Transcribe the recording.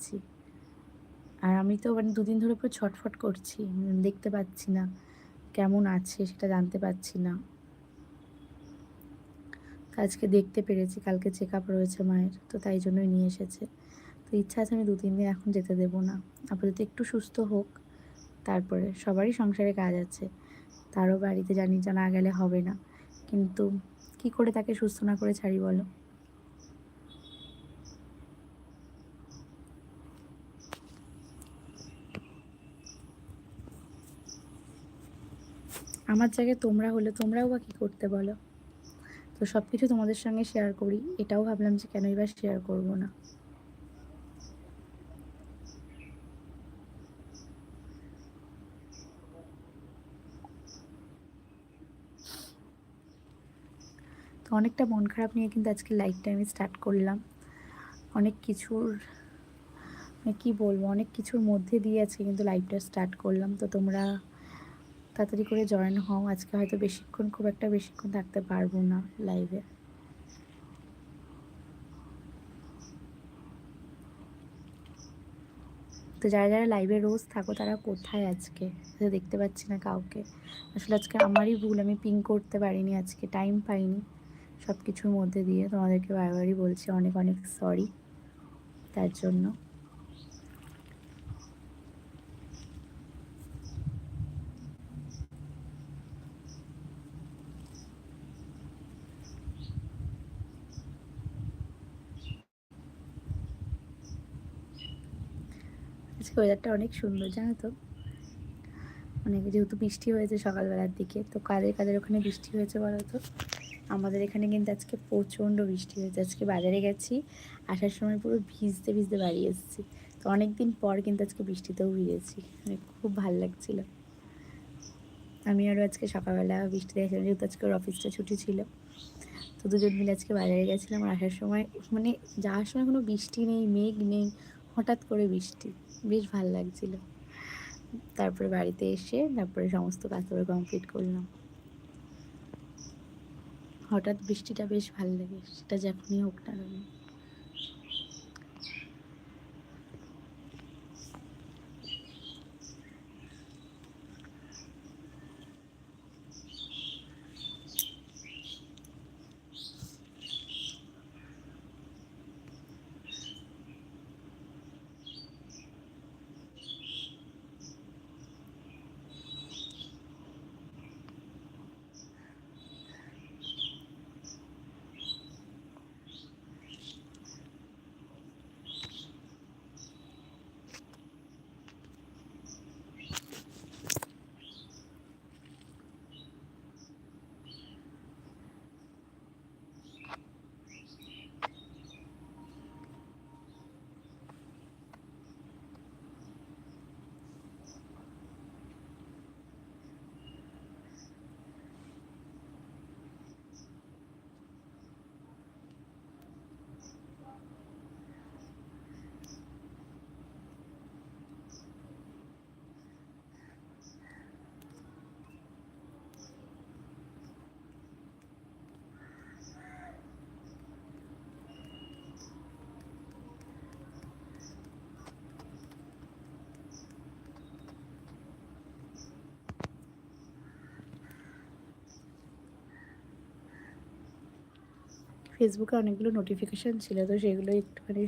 পেরেছি আর আমি তো মানে দুদিন ধরে পুরো ছটফট করছি দেখতে পাচ্ছি না, কেমন আছে সেটা জানতে পারছি না। আজকে দেখতে পেরেছি, কালকে চেক আপ রয়েছে মায়ের, তো তাই জন্যই নিয়ে এসেছে। তো ইচ্ছা আছে আমি দু তিন দিন এখন যেতে দেবো না। আপাতত একটু সুস্থ হোক, তারপরে সবারই সংসারে কাজ আছে, তারও বাড়িতে জানি যে না গেলে হবে না। কিন্তু কি করে তাকে সুস্থ না করে ছাড়ি বলো? আমার জায়গায় তোমরা হলে তোমরাও বা কী করতে বলো? তো সব কিছু তোমাদের সঙ্গে শেয়ার করি। এটাও ভাবলাম যে কেন এবার শেয়ার করব না? তো অনেকটা মন খারাপ নিয়ে কিন্তু আজকে লাইফটা আমি স্টার্ট করলাম। অনেক কিছুর মানে কী বলব, অনেক কিছুর মধ্যে দিয়ে আজকে কিন্তু লাইফটা স্টার্ট করলাম। তো তোমরা তাড়াতাড়ি করে জয়েন হও। আজকে হয়তো বেশিক্ষণ, খুব একটা বেশিক্ষণ থাকতে পারব না লাইভে তো যারা যারা লাইভে রোজ থাকো, তারা কোথায় আজকে? তো দেখতে পাচ্ছি না কাউকে। আসলে আজকে আমারই ভুল, আমি পিং করতে পারিনি আজকে টাইম পাইনি সব কিছুর মধ্যে দিয়ে। তোমাদেরকে বারবারই বলছি, অনেক অনেক সরি তার জন্য। আজকে ওয়েদারটা অনেক সুন্দর, জানো তো? অনেক যেহেতু বৃষ্টি হয়েছে সকালবেলার দিকে, তো কাদের কাদের ওখানে বৃষ্টি হয়েছে বলো তো? আমাদের এখানে কিন্তু আজকে প্রচণ্ড বৃষ্টি হয়েছে। আজকে বাজারে গেছি, আসার সময় পুরো ভিজতে ভিজতে বাড়ি এসেছি। তো অনেক দিন পর কিন্তু আজকে বৃষ্টিতেও ভিজেছি। মানে খুব ভালো লাগছিল। আমি আরও আজকে সকালবেলা বৃষ্টি দেখেছিলাম, যেহেতু আজকে ওর অফিসটা ছুটি ছিল। তো দুজন মিলে আজকে বাজারে গেছিলাম। আসার সময় মানে যাওয়ার সময় কোনো বৃষ্টি নেই, মেঘ নেই, হঠাৎ করে বৃষ্টি। বেশ ভালো লাগছিল। তারপরে বাড়িতে এসে তারপরে সমস্ত কাজগুলো কমপ্লিট করলাম। হঠাৎ বৃষ্টিটা বেশ ভালো লাগে, সেটা যখনই হোক না কেন। ফেসবুকে অনেকগুলো নোটিফিকেশান ছিল তো সেগুলো একটুখানি